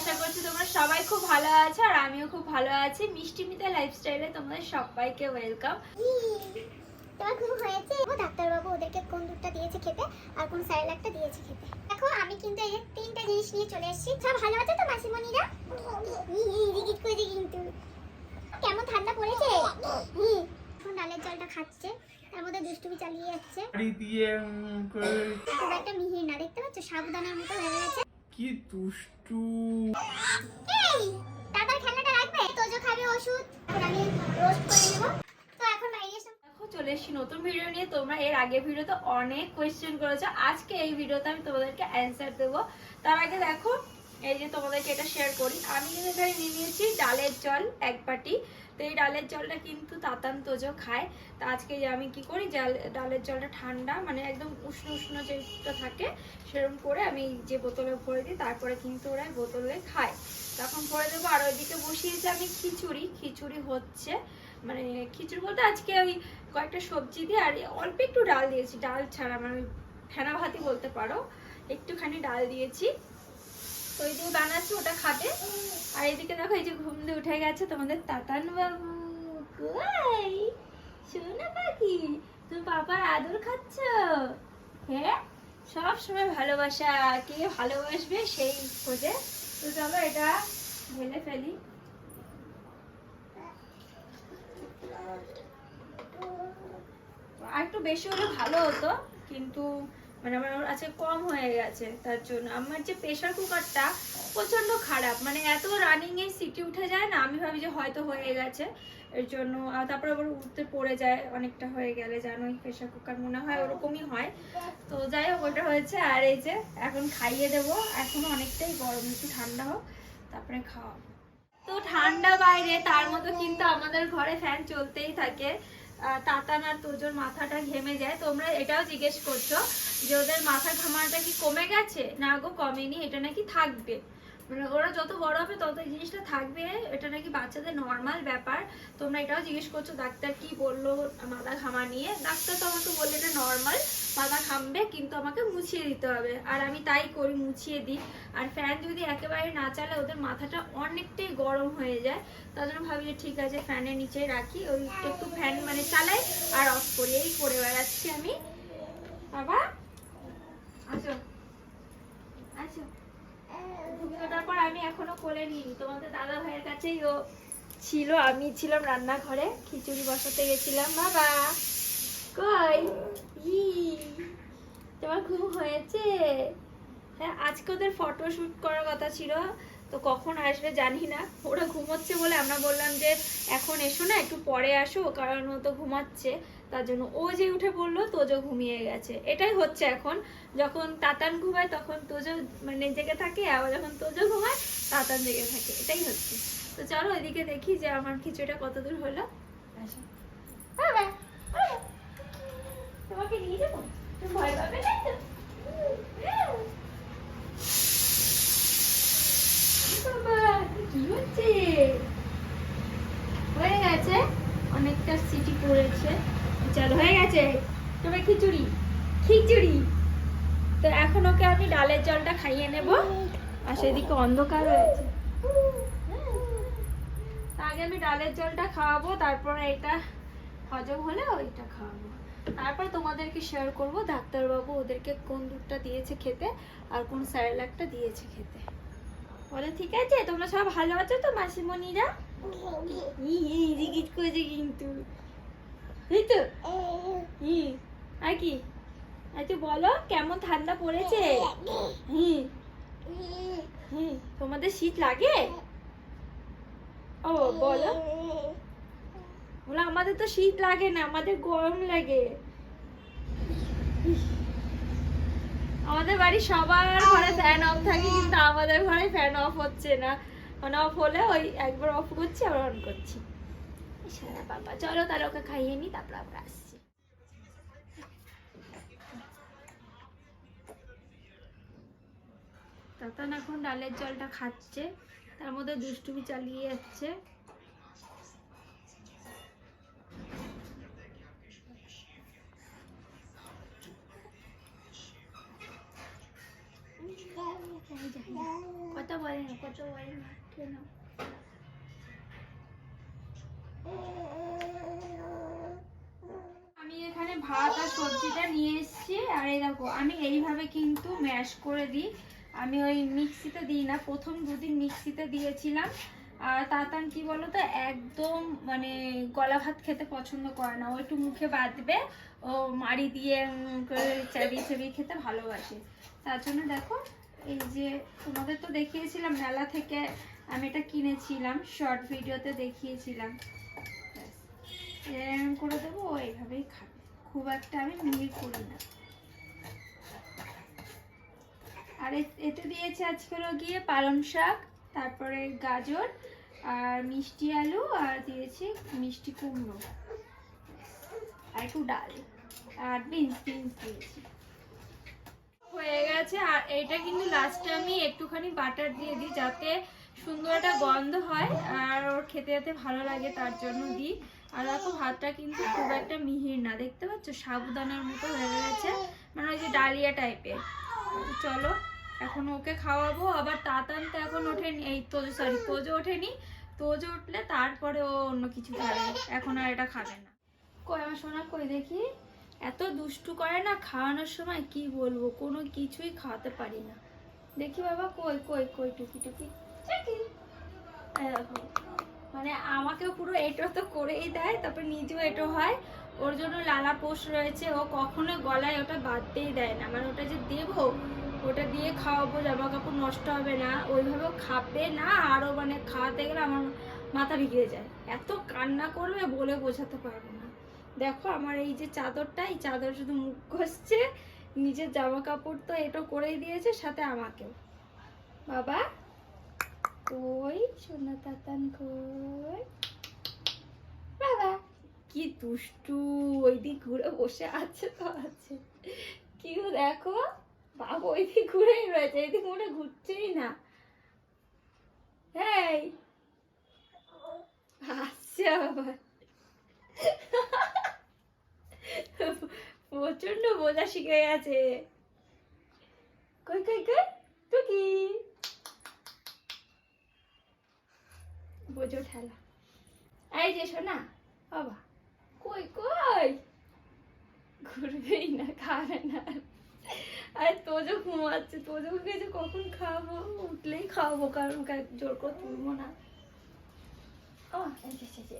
আশা করছি তোমরা সবাই খুব ভালো আছো আর আমিও খুব ভালো আছি। মিষ্টি মিতা লাইফস্টাইলে তোমাদের সবাইকে ওয়েলকাম তোমার ঘুম হয়েছে? ও ডাক্তারবাবু ওদেরকে কোন দুধটা দিয়েছে খেতে আর কোন স্যালাডটা দিয়েছে খেতে? দেখো আমি কিন্তু এই তিনটা জিনিস নিয়ে চলে এসেছি। সব ভালো আছে তো মাসিমণিরা? রিগিট করেছে কিন্তু। কেমন ঠান্ডা পড়েছে? হুম, এখন ডালের জলটা খাচ্ছে তার মধ্যে দুষ্টুমি চালিয়ে যাচ্ছে। খুব একটা মিহির না দেখতে পাচ্ছ? সাবুদানার মতো হয়ে গেছে। কি দুষ্টু এই দাদার খেলনাটা রাখবে? তোজো খাবে ওষুধ। এখন আমি রোস্ট করে নেব। তো এখন বাইরে এসে। দেখো চলে এসেছি নতুন ভিডিও নিয়ে। তোমরা এর আগে ভিডিওতে অনেক কোয়েশ্চেন করেছ। আজকে এই ভিডিওতে আমি তোমাদেরকে অ্যান্সার দেবো। তার আগে দেখো এই যে তোমাদেরকে এটা শেয়ার করি। আমি কিন্তু এখানে নিয়ে নিয়েছি ডালের জল এক বাটি। তো এই ডালের জলটা কিন্তু তাতান তোজো খায়। তো আজকে যে আমি কি করি? জাল, ডালের জলটা ঠান্ডা মানে একদম উষ্ণ উষ্ণ যেটা থাকে, সেরকম করে আমি যে বোতলে ভরে দিই, তারপরে কিন্তু ওরা বোতলে খায়। তখন ভরে দেবো, আর ওইদিকে বসিয়েছি আমি খিচুড়ি খিচুড়ি হচ্ছে মানে খিচুড়ি বলতে আজকে ওই কয়েকটা সবজি দিয়ে, আর অল্প একটু ডাল দিয়েছি। ডাল ছাড়া মানে ফেনা ভাতি বলতে পারো। একটুখানি ডাল দিয়েছি। ওই ওটা খাবে। আর এদিকে দেখো, এই যে ঘুম দিয়ে উঠে গেছে তোমাদের তাতান বাবু পাখি, তুমি পাপার আদর খাচ্ছ? হ্যাঁ সব সময় ভালোবাসা। কে ভালোবাসবে সেই খোঁজে। তো চলো এটা ঢেলে ফেলি। আর একটু বেশি হলে ভালো হতো, কিন্তু মানে আমার আজকে কম হয়ে গেছে, তার জন্য। আমার যে প্রেশার কুকারটা প্রচণ্ড খারাপ। মানে এত রানিং এ সিটি উঠে যায় না, আমি ভাবি যে হয়তো হয়ে গেছে। এর জন্য তারপরে আবার উঠতে পড়ে যায়, অনেকটা হয়ে গেলে। জানোই প্রেশার কুকার মনে হয় ওরকমই হয়। তো যাই হোক, ওটা হয়েছে। আর এই যে, এখন খাইয়ে দেবো। এখনও অনেকটাই গরম, একটু ঠান্ডা হোক, তারপরে খাওয়া তো ঠান্ডা বাইরে, তার মতো কিন্তু আমাদের ঘরে ফ্যান চলতেই থাকে। তাতান আর তোজোর মাথাটা ঘেমে যায়। তোমরা এটাও জিজ্ঞেস করছ যে ওদের মাথা ঘামানোটা কি কমে গেছে? না গো, কমেনি, এটা নাকি থাকবে। মানে ওরা যত বড় হবে তত জিনিসটা থাকবে। এটা নাকি বাচ্চাদের নর্মাল ব্যাপার। তোমরা এটাও জিজ্ঞেস করছ, ডাক্তার কি বলল মাথা ঘামা নিয়ে? ডাক্তার তো আমাকে বলল এটা নর্মাল মাথা ঘামবে কিন্তু আমাকে মুছিয়ে দিতে হবে। আর আমি তাই করি, মুছিয়ে দিই। আর ফ্যান যদি একেবারে না চালে ওদের মাথাটা অনেকটাই গরম হয়ে যায়। তার জন্য ভাবি যে ঠিক আছে ফ্যানের নিচে রাখি, ওই একটু ফ্যান মানে চালাই আর অফ করি। এই করে বেড়াচ্ছি আমি। বাবা, আসো। আসো। তারপর আমি এখনও নিইনি। তোমাদের দাদা ভাইয়ের কাছেই ও ছিল, আমি ছিলাম রান্নাঘরে, খিচুড়ি বসাতে গেছিলাম। বাবা, কই? ই, তোমার ঘুম হয়েছে? হ্যাঁ আজকে ওদের ফটো শুট করার কথা ছিল। তো কখন আসবে জানি না। ওরা ঘুমোচ্ছে বলে আমরা বললাম যে এখন এসো না একটু পরে আসো কারণ ও তো ঘুমাচ্ছে। তার জন্য ও যে উঠে পড়ল তোজো ঘুমিয়ে গেছে। এটাই হচ্ছে এখন। যখন তাতান ঘুমায় তখন তোজো মানে জেগে থাকে আবার যখন তোজো ঘুমায় তাতান জেগে থাকে। এটাই হচ্ছে। তো চলো ওইদিকে দেখি যে আমার খিচুড়িটা কত দূর হলো বাবা, তোমাকে নিয়ে যাব? ভয় পাবে না বাবা, হয়ে গেছে। অনেকটা সিটি পড়েছে। হয়ে গেছে। তোমার খিচুড়ি খিচুড়ি। তো এখন ওকে আমি ডালের জলটা খাইয়ে নেব। আর সেদিকে অন্ধকার হয়েছে। আগে আমি ডালের জলটা খাওয়াবো, তারপরে এটা হজম হলে ওইটা খাওয়াবো। তারপর তোমাদেরকে শেয়ার করব। ডাক্তারবাবু ওদেরকে কোন দুধটা দিয়েছে খেতে, আর কোন স্যারেলাকটা দিয়েছে খেতে। বলে, ঠিক আছে, তোমরা সব ভালো আছো তো, মাসিমণিরা? জিজ্ঞেস করেছে কিন্তু। এই তো। ই, আর কি? আর বলো, কেমন ঠান্ডা পড়েছে? হি হি তোমাদের শীত লাগে? ও, বলো। বলো, আমাদের তো শীত লাগে না, আমাদের গরম লাগে। আমাদের বাড়ি সবার ঘরে ফ্যান অফ থাকে কিন্তু আমাদের ঘরে ফ্যান অফ হচ্ছে না। মানে অফ হলে ওই একবার অফ করছি আবার অন করছি। সারা বাবা চলো তাহলে ওকে খাইয়ে নি তারপর আবার আসছি। তাতান এখন ডালের জলটা খাচ্ছে তার মধ্যে দুষ্টুমি চালিয়ে যাচ্ছে। দেখো, আমি এইভাবে কিন্তু ম্যাশ করে দিই। আমি ওই মিক্সিতে দিই না, প্রথম দুদিন মিক্সিতে দিয়েছিলাম। আর তাতান কি বলতো, একদম মানে গলা ভাত খেতে পছন্দ করে না। ও একটু মুখে বাঁধবে, ও মাড়ি দিয়ে চাবিয়ে চাবিয়ে খেতে ভালোবাসে। তার জন্য দেখো, এই যে তোমাদের তো দেখিয়েছিলাম, মেলা থেকে আমি এটা কিনেছিলাম শর্ট ভিডিওতে দেখিয়েছিলাম। এরকম করে দেবো, ও এইভাবেই খাবে। খুব একটা আমি মিহির করি না। আর এতে দিয়েছে আজকে গিয়ে পালং শাক, তারপরে গাজর, আর মিষ্টি আলু, আর দিয়েছি মিষ্টি কুমড়ো। আর একটু ডাল, আর বিনস বিনস দিয়েছি। হয়ে গেছে, আর এটা কিন্তু লাস্টে আমি একটুখানি বাটার দিয়ে দিই যাতে সুন্দর একটা গন্ধ হয়, আর ওর খেতে যাতে ভালো লাগে তার জন্য দিই। আর দেখো, ভাতটা কিন্তু খুব একটা মিহির না, দেখতে পাচ্ছ? সাবুদানার মতো হয়ে গেছে মানে ওই যে ডালিয়া টাইপের চলো এখন ওকে খাওয়াবো, আবার তাতান তো এখন ওঠেনি, এই তো সরি তোজো ওঠেনি। তোজো উঠলে তারপরে ও অন্য কিছু খাবে, এখন আর এটা খাবে না। কই আমার সোনা কই দেখি? এত দুষ্টু করে না খাওয়ানোর সময় কি বলব, কোনো কিছুই খাওয়াতে পারি না। দেখি বাবা, কই কই কই টুকি টুকি। মানে আমাকে পুরো এটো তো করেই দেয়, তারপর নিজেও এটো হয়। ওর জন্য লালা পোষ রয়েছে, ও কখনো গলায় ওটা বাদতেই দেয় না। মানে ওটা যে দেবো ওটা দিয়ে খাওয়াবো জামা কাপড় নষ্ট হবে না। ওইভাবেও খাবে না আরও মানে খাওয়াতে গেলে আমার মাথা বিগড়ে যায়। এত কান্না করবে বলে বোঝাতে পারব না। দেখো আমার এই যে চাদরটা, এই চাদর শুধু মুখ ঘষছে, নিজের জামা কাপড় তো এটো করেই দিয়েছে, সাথে আমাকেও। বাবা কই সোনা তাতান বাবা, কি দুষ্টু ওই দিক ঘুরে বসে আছে তো আছে। কি দেখো? বাবা, ওই দিক ঘুরেই রয়েছে এদিক হয় ঘুরছেই না। এই। আবার প্রচণ্ড বোঝা শিখে গেছে। কই কই কই? টুকি বোঝো ঠেলা। এই যে শোনা বাবা। কই কই? ঘুরবেই না খাবে না? আর ঘুমাচ্ছে যে কখন উঠলেই খাওয়াবো কারণ জোর করে তুলবো না।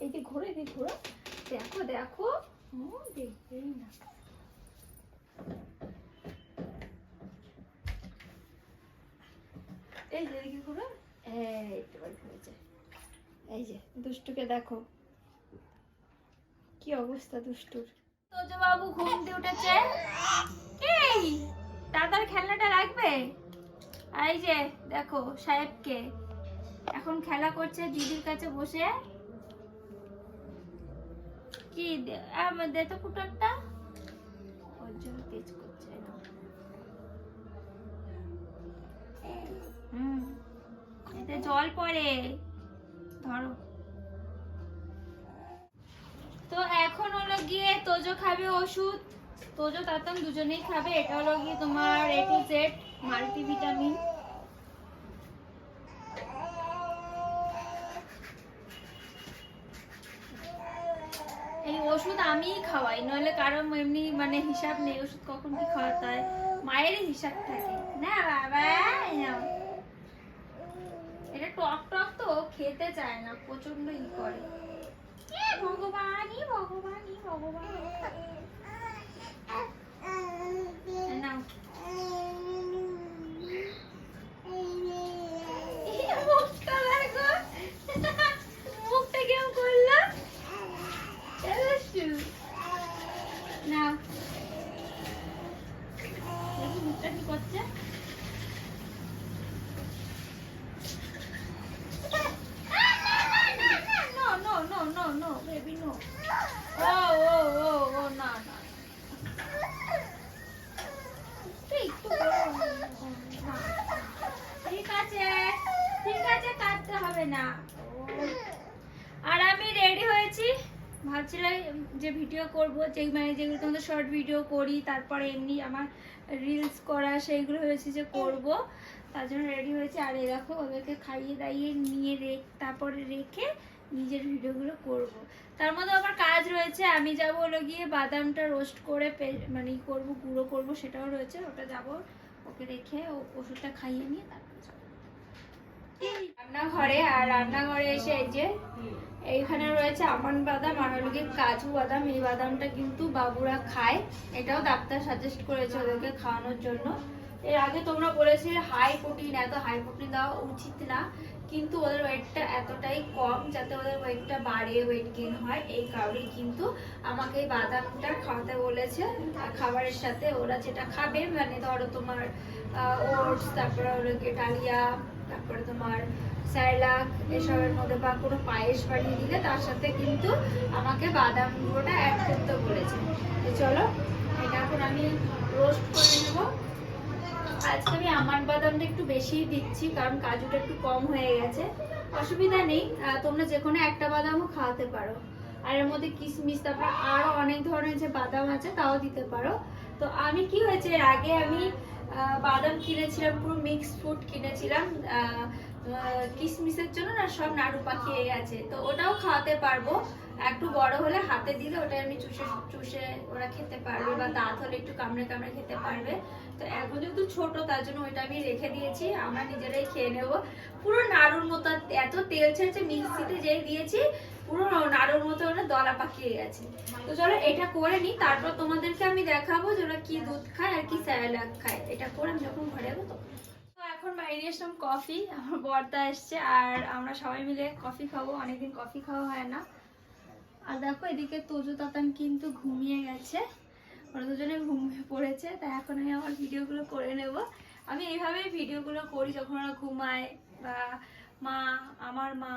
এই যে, ঘুরে এই ঘুরো। দেখো দেখো। দেখবেই না। এই যে ঘুরো। এই এই যে দুষ্টুকে দেখো। কি অবস্থা দুষ্টুর? বাবু ঘুম দিয়ে উঠেছে? এই দাদার খেলনাটা রাখবে? এই যে, দেখো, সাহেবকে। এখন খেলা করছে দিদির কাছে বসে। কি দে- তো ফুটারটা ওর জন্য তেজ করছে। হুম, এতে জল পড়ে। ধরো। তো এখন হলো গিয়ে তোজো খাবে ওষুধ। তোজো তাতাম দুজনেই খাবে। এটা হলো গিয়ে তোমার এ টু জেড মাল্টিভিটামিন এই ওষুধ আমিই খাওয়াই, নইলে কারও এমনি মানে হিসাব নেই ওষুধ কখন কি খাওয়াতে হয় মায়েরই হিসাব থাকে। না, বাবা এটা টক টক তো খেতে চায় না, প্রচণ্ড ই করে। ভগবানই ভগবানই ভগবান এই নাও এই মুখটা দেখো মুখটা কেমন করল এসু নাও দেখি মুখটা কি করছে No, no, no, no, no, baby, no. Oh, oh, oh, oh, না, না। এই, একটু বড়, না। ঠিক আছে ঠিক আছে কাটতে হবে না আর আমি রেডি হয়েছি ভাবছিলাম যে ভিডিও করব যে মানে যেগুলো তোমাদের শর্ট ভিডিও করি, তারপরে এমনি আমার রিলস করা, সেইগুলো হয়েছে যে করব তার জন্য রেডি হয়েছে আর দেখো, ওদেরকে খাইয়ে দাইয়ে নিয়ে রেখ তারপরে রেখে নিজের ভিডিওগুলো করব। তার মধ্যে আমার কাজ রয়েছে আমি যাব হলো গিয়ে বাদামটা রোস্ট করে মানে করব, গুঁড়ো করব, সেটাও রয়েছে ওটা যাব ওকে রেখে ওষুধটা খাইয়ে নিয়ে তারপরে। রান্নাঘরে, আর রান্নাঘরে এসে এই যে এইখানে রয়েছে আমন্ড বাদাম আর হলো কাজু বাদাম। এই বাদামটা কিন্তু বাবুরা খায়। এটাও ডাক্তার সাজেস্ট করেছে ওদেরকে খাওয়ানোর জন্য। এর আগে তোমরা বলেছিলে হাই প্রোটিন এত হাই প্রোটিন দেওয়া উচিত না। কিন্তু ওদের ওয়েটটা এতটাই কম যাতে ওদের ওয়েটটা বাড়ে ওয়েট গেইন হয়। এই কারণেই কিন্তু আমাকে এই বাদামটা খাওয়াতে বলেছে। খাবারের সাথে ওরা যেটা খাবে মানে ধরো তোমার ওটস তারপরে গিয়ে ডালিয়া তারপরে তোমার স্যালাক এসবের মধ্যে বা কোনো পায়েস বানিয়ে দিলে তার সাথে কিন্তু আমাকে বাদাম গুঁড়োটা অ্যাড করতে বলেছে। তো চলো, এটা এখন আমি রোস্ট করে নেব। আজকে আমি আমার বাদামটা একটু বেশিই দিচ্ছি, কারণ কাজুটা একটু কম হয়ে গেছে। অসুবিধা নেই তোমরা যে কোনো একটা বাদামও খাওয়াতে পারো। আর এর মধ্যে কিশমিশ, তারপর আরও অনেক ধরনের যে বাদাম আছে, তাও দিতে পারো। তো আমি কি হয়েছে, এর আগে আমি বাদাম কিনেছিলাম পুরো মিক্স ফ্রুট কিনেছিলাম। আহ, জন্য না সব নাড়ু পাকিয়ে গেছে তো ওটাও খাওয়াতে পারব। একটু বড় হলে হাতে দিলে ওটা আমি চুষে চুষে ওরা খেতে পারবে বা দাঁত হলে একটু কামড়ে কামড়ে খেতে পারবে। তো এখন যেহেতু ছোট তার জন্য ওইটা আমি রেখে দিয়েছি। আমরা নিজেরাই খেয়ে নেব। পুরো নাড়ুর মতো এত তেল ছেড়েছে মিক্সিতে যে দিয়েছি পুরো নাড়ুর মতো ওটা দলা পাকিয়ে গেছে। তো চলো এটা করে নিই, তারপর তোমাদেরকে আমি দেখাবো যে ওরা কি দুধ খায় আর কি স্যালাড খায়। এটা করে আমি যখন ঘরে যাব তখন। এখন বাইরে এসলাম কফি, আমার বর্দা এসছে আর আমরা সবাই মিলে কফি খাব, অনেকদিন কফি খাওয়া হয় না। আর দেখো এদিকে তোজো তাতান কিন্তু ঘুমিয়ে গেছে। ওরা দুজনে ঘুমিয়ে পড়েছে, তাই এখন আমি আমার ভিডিওগুলো করে নেব। আমি এইভাবেই ভিডিওগুলো করি যখন ওরা ঘুমায় বা মা, আমার মা,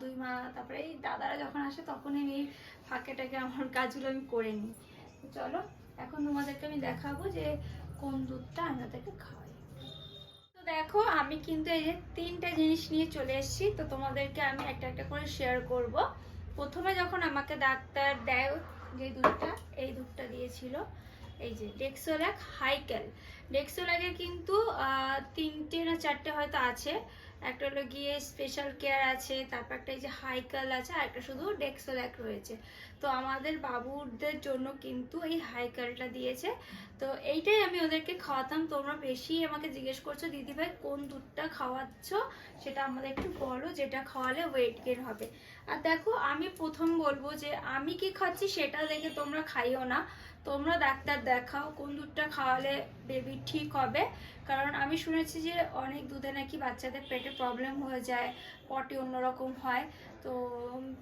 দুই মা, তারপরে এই দাদারা যখন আসে তখনই আমি ফাঁকেটাকে আমার কাজগুলো আমি করে নিই। চলো, এখন তোমাদেরকে আমি দেখাবো যে কোন দুধটা আমাদেরকে খাওয়াই। তো দেখো, আমি কিন্তু এই যে তিনটা জিনিস নিয়ে চলে এসেছি, তো তোমাদেরকে আমি একটা একটা করে শেয়ার করব। প্রথমে যখন আমাকে ডাক্তার দেয় যে দুধটা, এই দুধটা দিয়েছিল, এই যে ডেক্সোল্যাক হাইকেল ডেক্সোল্যাকের কিন্তু তিনটে না চারটে হয়তো আছে একটা হলো গিয়ে স্পেশাল কেয়ার আছে, তারপর একটা এই যে হাইকাল আছে, আর একটা শুধু ডেক্সোল্যাক রয়েছে। তো আমাদের বাবুদের জন্য কিন্তু এই হাইকালটা দিয়েছে। তো এইটাই আমি ওদেরকে খাওয়াতাম। তোমরা বেশি আমাকে জিজ্ঞেস করছ, দিদিভাই কোন দুধটা খাওয়াচ্ছ সেটা আমাদের একটু বলো, যেটা খাওয়ালে ওয়েট গেন হবে। আর দেখো, আমি প্রথম বলব যে আমি কি খাচ্ছি সেটা দেখে তোমরা খাইও না। তোমরা ডাক্তার দেখাও কোন দুধটা খাওয়ালে বেবি ঠিক হবে। কারণ আমি শুনেছি যে অনেক দুধে নাকি বাচ্চাদের পেটে প্রবলেম হয়ে যায় পটি অন্যরকম হয়। তো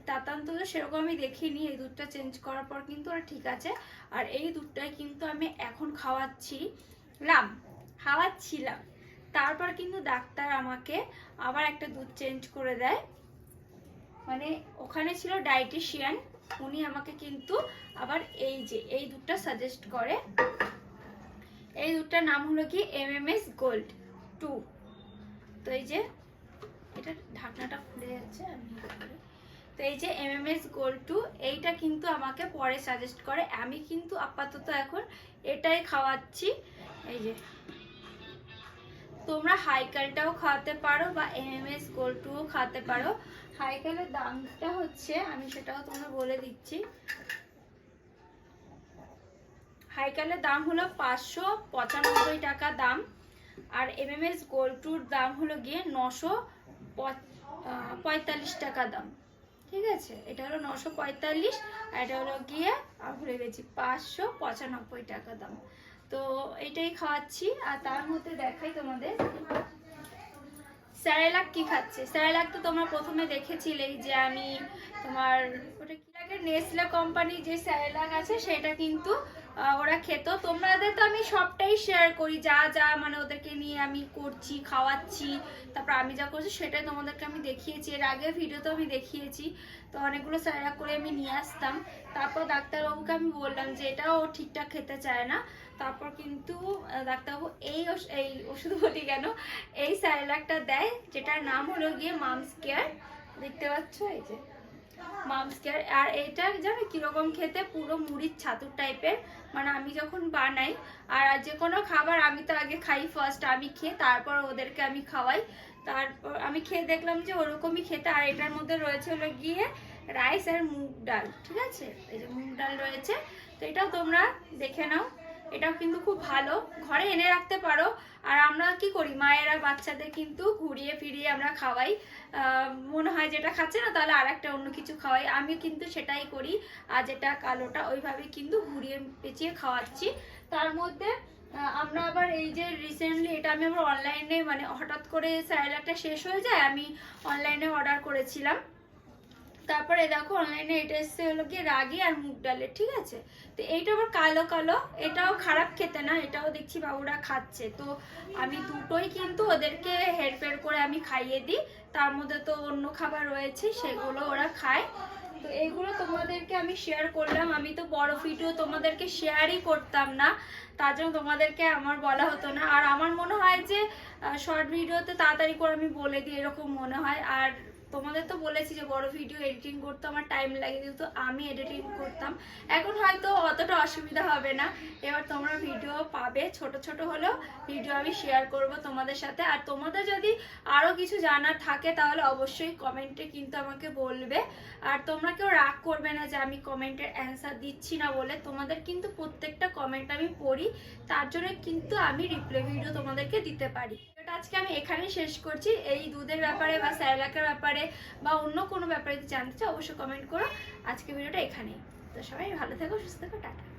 তাতান তো সেরকম আমি দেখিনি, এই দুধটা চেঞ্জ করার পর কিন্তু ওরা ঠিক আছে। আর এই দুধটাই কিন্তু আমি এখন খাওয়াচ্ছি, লাম, খাওয়াচ্ছিলাম। তারপর কিন্তু ডাক্তার আমাকে আবার একটা দুধ চেঞ্জ করে দেয়। মানে ওখানে ছিল ডায়েটিশিয়ান উনি আমাকে কিন্তু আবার এই যে, এই দুধটা সাজেস্ট করে। এই দুধটার নাম হলো কি? M M S Gold two তো এই যে এটা ঢাকনাটা খুলে যাচ্ছে, আমি তো এই যে M M S Gold two এইটা কিন্তু আমাকে পরে সাজেস্ট করে। আমি কিন্তু আপাতত এখন এটাই খাওয়াচ্ছি। এই যে তোমরা হাইকালটাও খাওয়াতে পারো বা এম এম এস গোল্ড টুও খাওয়াতে পারো। হাইকালের দামটা হচ্ছে, আমি সেটাও তোমরা বলে দিচ্ছি। হাইকালের দাম হলো পাঁচশো পঁচানব্বই টাকা দাম। আর এম এম এস গোল্ড টুর দাম হলো গিয়ে নশো পঁয়তাল্লিশ টাকা দাম। ঠিক আছে? এটা হলো নশো পঁয়তাল্লিশ আর এটা হলো গিয়ে আর ভুলে গেছি, পাঁচশো পঁচানব্বই টাকা দাম। তো এটাই খাওয়াচ্ছি। আর তার মধ্যে দেখাই তোমাদের। স্যারেলাক কি খাচ্ছে? স্যারেলাক তো তোমরা প্রথমে দেখেছিলেই যে আমি তোমার ওটা কি লাগে নেসলে কোম্পানি যে স্যারেলাক আছে, সেটা কিন্তু ওরা খেত। তোমাদের তো আমি সবটাই শেয়ার করি। যা যা মানে ওদেরকে নিয়ে আমি করছি, খাওয়াচ্ছি। তারপর আমি যা করছি সেটাই তোমাদেরকে আমি দেখিয়েছি। এর আগে ভিডিওতে আমি দেখিয়েছি। তো অনেকগুলো স্যারেলাক করে আমি নিয়ে আসতাম। তারপর ডাক্তারবাবুকে আমি বললাম যে, এটাও ঠিকঠাক খেতে চায় না। তারপর কিন্তু ডাক্তারবাবু এই এই ওষুধ বলি কেন, এই স্যারেলাকটা দেয়, যেটার নাম হলো গিয়ে মামস কেয়ার দেখতে পাচ্ছ? এই যে। মামস আর এটা জানো কীরকম খেতে? পুরো মুড়ির ছাতুর টাইপের মানে আমি যখন বানাই, আর যে কোনো খাবার আমি তো আগে খাই ফার্স্ট আমি খেয়ে তারপর ওদেরকে আমি খাওয়াই। তারপর আমি খেয়ে দেখলাম যে ওরকমই খেতে। আর এটার মধ্যে রয়েছে হলো গিয়ে রাইস আর মুগ ডাল, ঠিক আছে? এই যে মুগ ডাল রয়েছে। তো এটাও তোমরা দেখে নাও। এটাও কিন্তু খুব ভালো। ঘরে এনে রাখতে পারো। আর আমরা কি করি? মায়েরা বাচ্চাদের কিন্তু ঘুরিয়ে ফিরিয়ে আমরা খাওয়াই। মনে হয় যেটা খাচ্ছে না, তাহলে আর একটা অন্য কিছু খাওয়াই। আমি কিন্তু সেটাই করি। আর যেটা কালোটা ওইভাবে কিন্তু ঘুরিয়ে পেঁচিয়ে খাওয়াচ্ছি। তার মধ্যে আমরা আবার এই যে রিসেন্টলি এটা আমি আবার অনলাইনে মানে হঠাৎ করে স্যালাডটা শেষ হয়ে যায়, আমি অনলাইনে অর্ডার করেছিলাম। তারপরে দেখো অনলাইনে এটা এসছে হলো গিয়ে রাগি আর মুগ ডালের ঠিক আছে? তো এইটা আবার কালো কালো, এটাও খারাপ খেতে না, এটাও দেখছি বাবুরা খাচ্ছে। তো আমি দুটোই কিন্তু ওদেরকে হের হেরফের করে আমি খাইয়ে দিই, তার মধ্যে তো অন্য খাবার রয়েছে, সেগুলো ওরা খায়। তো এইগুলো তোমাদেরকে আমি শেয়ার করলাম। আমি তো বড় ভিডিও তোমাদেরকে শেয়ারই করতাম না, তার জন্য তোমাদেরকে আমার বলা হতো না। আর আমার মনে হয় যে শর্ট ভিডিওতে তাড়াতাড়ি করে আমি বলে দিই, এরকম মনে হয়। আর তোমাদের তো বলেছি যে বড় ভিডিও এডিটিং করতে আমার টাইম লাগে কিন্তু আমি এডিটিং করতাম। এখন হয়তো অতটা অসুবিধা হবে না। এবার তোমরা ভিডিও পাবে, ছোট ছোট হলেও ভিডিও আমি শেয়ার করব তোমাদের সাথে। আর তোমাদের যদি আরও কিছু জানার থাকে, তাহলে অবশ্যই কমেন্টে কিন্তু আমাকে বলবে। আর তোমরা কেউ রাগ করবে না যে আমি কমেন্টের অ্যান্সার দিচ্ছি না বলে। তোমাদের কিন্তু প্রত্যেকটা কমেন্ট আমি পড়ি, তার জন্য কিন্তু আমি রিপ্লাই ভিডিও তোমাদেরকে দিতে পারি। আজকে আমি এখানেই শেষ করছি। এই দুধের ব্যাপারে বা স্যারেলাকের ব্যাপারে বা অন্য কোনো ব্যাপারে যদি জানতে চাও, অবশ্যই কমেন্ট করো। আজকে ভিডিওটা এখানেই। তো সবাই ভালো থাকো, সুস্থ থাকো, টাটা।